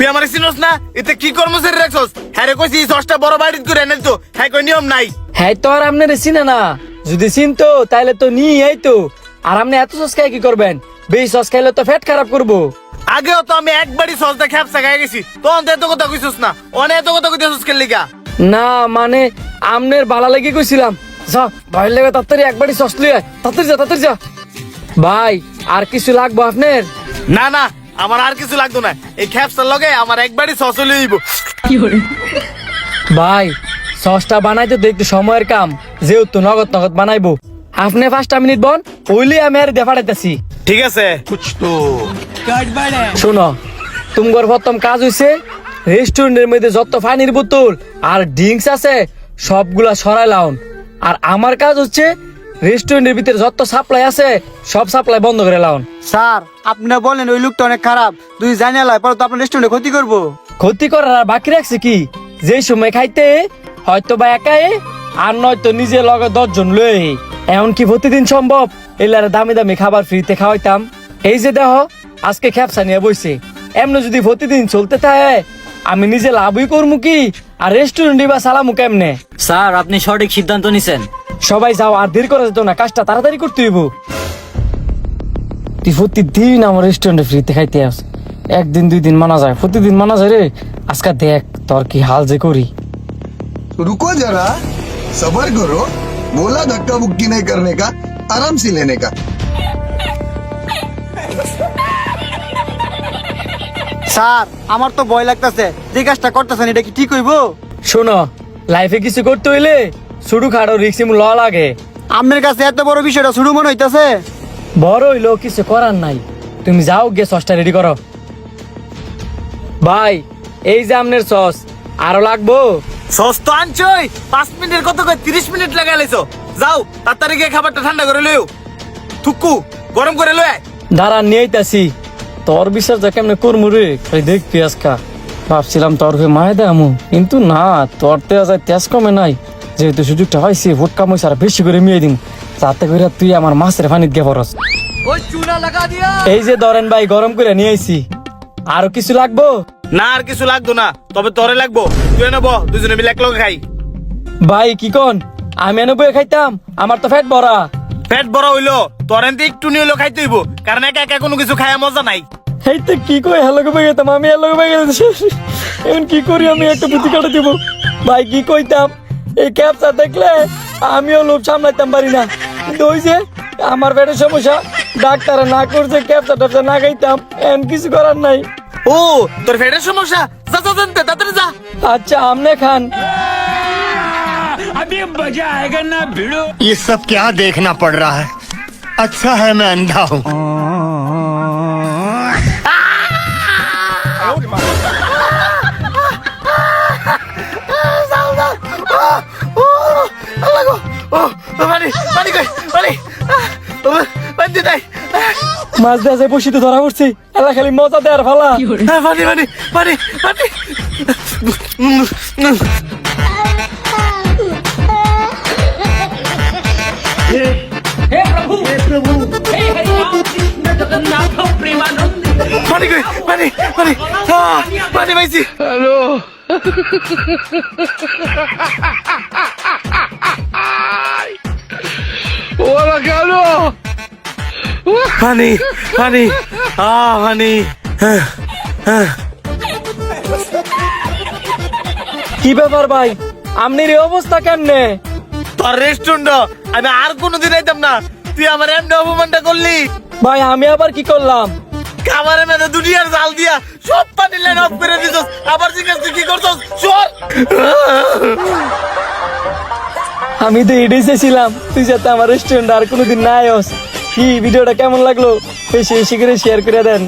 তুই আমার চিনস না? এতে কি কর্মচারী রাখছস? হ্যাঁ কইছি সসটা বড় বাড়িতে করে এনে তো। হ্যাঁ কই নিয়ম নাই। হ্যাঁ তো আর আপনার চিনে না। যদি চিনতো তাহলে তো নিয়ে এই তো আর আপনি এত সস খাই কি করবেন? বেশি সস খাইলে তো ফ্যাট খারাপ করব। আগেও তো আমি একবারই সস দেখে খ্যাপসা খাই গেছি। তখন তো এত কথা কইছস না। অনেক এত কথা কইতেছস কে লিগা? না মানে আমনের বালা লেগে কইছিলাম। যা ভাই লেগে তাড়াতাড়ি একবারই সস লিয়ে। তাড়াতাড়ি যা তাড়াতাড়ি যা। ভাই আর কিছু লাগবো আপনার? না না আমার আর কিছু লাগতো না। এই খ্যাপসার লগে আমার একবারই সস লইব ভাই সসটা বানাইতে তো একটু সময়ের কাম। যেহেতু নগদ নগদ বানাইবো। আপনি পাঁচটা মিনিট বন ওইলে আমি আর দেখাড়াইতেছি ঠিক আছে। শোনো তোমার প্রথম কাজ হইছে রেস্টুরেন্টের মধ্যে যত পানির বোতল আর ড্রিঙ্কস আছে সবগুলা সরাই লাউন আর আমার কাজ হচ্ছে রেস্টুরেন্টের ভিতরে যত সাপ্লাই আছে সব সাপ্লাই বন্ধ করে লাউন। স্যার আপনি বলেন ওই লোকটা অনেক খারাপ। তুই জানিয়ে লাই পরে তো আপনার রেস্টুরেন্টে ক্ষতি করব। ক্ষতি করার আর বাকি রাখছে কি? যে সময় খাইতে হয়তো বা একাই আর নয়তো নিজে লগে দশজন লই এমন কি প্রতিদিন সম্ভব? এলার দামি দামি খাবার ফ্রিতে খাওয়াইতাম। এই যে দেহ আজকে খ্যাপসা নিয়ে বইছে। এমনি যদি প্রতিদিন চলতে থাকে আমি নিজে লাভই করব কি? আর রেস্টুরেন্টে বা সালামু কেমনে? স্যার আপনি সঠিক সিদ্ধান্ত নিছেন। সবাই যাও আর দেরি করা যেত না কাজটা তাড়াতাড়ি করতে হইব তুই প্রতিদিন আমার রেস্টুরেন্টে ফ্রিতে খাইতে আস একদিন দুই দিন মানা যায় প্রতিদিন মানা যায় রে আজকে দেখ তোর কি হাল যে করি रुको जरा सबर करो बोला धक्का मुक्की नहीं करने का आराम से लेने का স্যার আমার তো ভয় লাগতেছে যে কাজটা করতেছেন এটা কি ঠিক হইব শোনো লাইফে কিছু করতে হইলে শুরু খাড়ো রিক্সি ল লাগে। আপনার কাছে এত বড় বিষয়টা শুরু মনে হইতাছে? বড় হইল কিছু করার নাই। তুমি যাও গে সসটা রেডি করো। ভাই এই যে আমনের সস আরও লাগবো? সস তো আনছই। পাঁচ মিনিটের কত করে তিরিশ মিনিট লাগাই লাইছো যাও তাড়াতাড়ি গিয়ে খাবারটা ঠান্ডা করে লইও। থুকু গরম করে লই আয়। দাঁড়া নিয়ে আইতাছি। তোর বিশ্বাস যা কেমনে করমু রে? খালি দেখবি আজকা। ভাবছিলাম তোর হয়ে মায়ে দামু কিন্তু না তোর তেজ তেজ কমে নাই। যেহেতু সুযোগটা হয়েছে ভোট কাম হয়েছে আর বেশি করে মিয়ে দিম। যাতে করে তুই আমার মাছের পানিত গে পরস। এই যে ধরেন ভাই গরম করে নিয়ে আইছি। আরও কিছু লাগবো? না আর কিছু লাগতো না তবে তোরে লাগবো। তুই নেব দুজনে মিলে এক লগে খাই। ভাই কি কন? আমি এনে বয়ে খাইতাম আমার তো ফ্যাট ভরা। পেট বড় হইল তোর এনতে একটু নিয়ে খাইতে হইব কারণ একা একা কোনো কিছু খায়া মজা নাই। এই তো কি কই হ্যালো গে গেতাম আমি হ্যালো গে গেছি এখন কি করি আমি একটা বুদ্ধি কাটে দিব। ভাই কি কইতাম? এই ক্যাপটা দেখলে আমিও লোভ সামলাইতাম পারি না কিন্তু ওই যে আমার পেটের সমস্যা ডাক্তারে না করছে ক্যাপটা ট্যাপটা না খাইতাম এখন কিছু করার নাই ও তোর পেটের সমস্যা যা যা জানতে তাড়াতাড়ি যা আচ্ছা আমনে খান ये सब क्या देखना पड़ रहा है अच्छा है मैं अंधा हूँ ও পানি পানি কই পানি পানি দে তাই। মাছ যায় বসিতে ধরা পড়ছি। এলা খালি মজা দেওয়ার ফালা। পানি পানি পানি পানি পানি কই পানি পানি আহ, পানি পাইছি। আ পানি কি ব্যাপার ভাই? আমনের এই অবস্থা কেমনে? তোর রেস্টুরেন্ট আমি আর কোনোদিন আইতাম না। তুই আমার এমনি অপমানটা করলি। ভাই আমি আবার কি করলাম? খাবারের মেয়েদের দুনিয়ার জাল দিয়া সব পানি লাইন অফ করে দিছস। আবার জিজ্ঞেস কি করছস? চল আমি তো এটাই চেয়েছিলাম তুই যাতে আমার রেস্টুরেন্ট আর কোনোদিন না আয়স। কি ভিডিওটা কেমন লাগল? বেশি বেশি করে শেয়ার করে দেন।